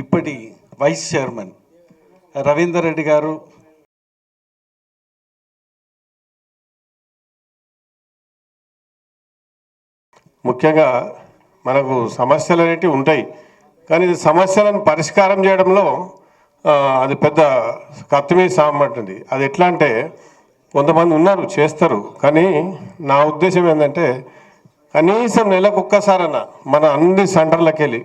ఇప్పటి vice chairman Ravinder Reddy గారు. ముఖ్యంగా మనకు సమస్యలు అనేటివి ఉంటాయి. కానీ ఇది సమస్యలను పరిష్కారం చేయడంలో అది పెద్ద కత్తిమీ సామంటుంది అది ఎట్లా అంటే కొంతమంది ఉన్నారు చేస్తారు. కానీ నా ఉద్దేశం ఏంటంటే కనీసం నెలకు ఒక్కసారన్నా మన అన్ని సెంటర్లకు వెళ్ళి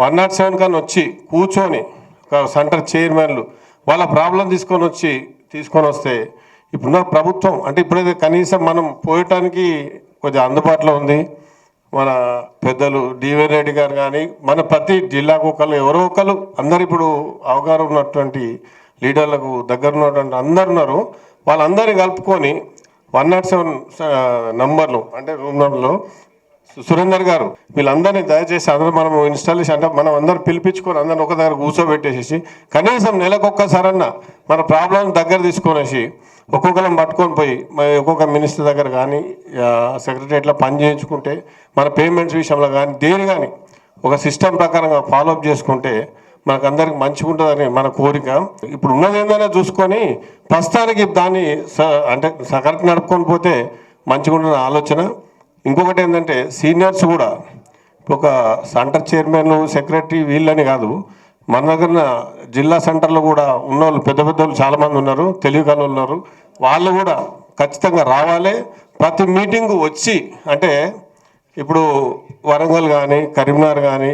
వన్ నాట్ సెవెన్ కానీ వచ్చి కూర్చొని ఒక సెంటర్ చైర్మన్లు వాళ్ళ ప్రాబ్లం తీసుకొని వచ్చి తీసుకొని వస్తే ఇప్పుడున్న ప్రభుత్వం అంటే ఇప్పుడైతే కనీసం మనం పోయటానికి కొద్దిగా అందుబాటులో ఉంది. మన పెద్దలు డివై రెడ్డి గారు కానీ మన ప్రతి జిల్లాకు ఒకళ్ళు ఎవరో ఒకళ్ళు అందరు ఇప్పుడు అవగాహన ఉన్నటువంటి లీడర్లకు దగ్గర ఉన్నటువంటి అందరు ఉన్నారు. వాళ్ళందరినీ కలుపుకొని వన్ నాట్ సెవెన్ నంబర్లు అంటే రూమ్ నెంబర్లో సురేందర్ గారు వీళ్ళందరినీ దయచేసి అందరూ మనం ఇన్స్టాలేషన్ అంటే మనం అందరూ పిలిపించుకొని అందరిని ఒక దగ్గర కూర్చోబెట్టేసేసి కనీసం నెలకొక్కసారన్నా మన ప్రాబ్లం దగ్గర తీసుకొనేసి ఒక్కొక్కరం పట్టుకొని పోయి మరి ఒక్కొక్క మినిస్టర్ దగ్గర కానీ సెక్రటరియట్లో పని చేయించుకుంటే మన పేమెంట్స్ విషయంలో కానీ దేని కానీ ఒక సిస్టమ్ ప్రకారంగా ఫాలోఅప్ చేసుకుంటే మనకు అందరికి మంచిగా ఉంటుందని మన కోరిక. ఇప్పుడు ఉన్నది ఏందనే చూసుకొని ప్రస్తుతానికి దాన్ని స- అంటే స- కరెక్ట్ నడుపుకొని పోతే మంచిగా ఉంటుందని ఆలోచన. ఇంకొకటి ఏంటంటే సీనియర్స్ కూడా ఒక సెంటర్ చైర్మన్ సెక్రటరీ వీళ్ళని కాదు మన దగ్గర జిల్లా సెంటర్లో కూడా ఉన్నోళ్ళు పెద్ద పెద్ద వాళ్ళు చాలామంది ఉన్నారు తెలివికలు ఉన్నారు. వాళ్ళు కూడా ఖచ్చితంగా రావాలి. ప్రతి మీటింగ్ వచ్చి అంటే ఇప్పుడు వరంగల్ కానీ కరీంనగర్ కానీ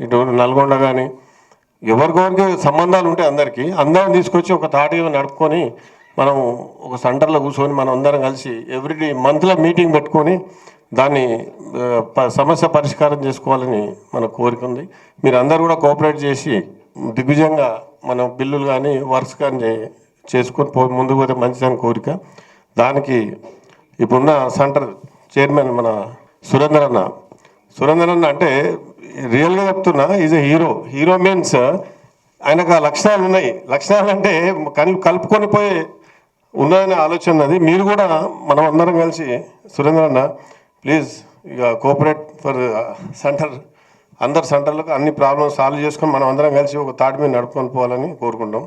ఇటు నల్గొండ కానీ ఎవరికొరికి సంబంధాలు ఉంటాయి అందరికీ అందరం తీసుకొచ్చి ఒక తాటిగా నడుపుకొని మనం ఒక సెంటర్లో కూర్చొని మనం అందరం కలిసి ఎవ్రీ మంత్లో మీటింగ్ పెట్టుకొని దాన్ని ప- సమస్య పరిష్కారం చేసుకోవాలని మన కోరిక ఉంది. మీరు అందరు కూడా కోఆపరేట్ చేసి దిగ్విజయంగా మనం బిల్లులు కానీ వర్క్స్ కానీ చే- చేసుకొని పో ముందుకు పోతే మంచిదని కోరిక. దానికి ఇప్పుడున్న సెంటర్ చైర్మన్ మన సురేందర్ అన్న. సురేందర్ అన్న అంటే రియల్గా చెప్తున్నా is a hero. Hero means ఆయనకు ఆ లక్షణాలు ఉన్నాయి. లక్షణాలు అంటే కళ్ళు కలుపుకొని పోయి ఉన్నదనే ఆలోచన ఉన్నది. మీరు కూడా మనం అందరం కలిసి సురేంద్ర అన్న ప్లీజ్ ఇక కోఆపరేట్ ఫర్ సెంటర్. అందరు సెంటర్లకు అన్ని ప్రాబ్లమ్స్ సాల్వ్ చేసుకొని మనం అందరం కలిసి ఒక తాటి మీద నడుపుకొని పోవాలని కోరుకుంటాం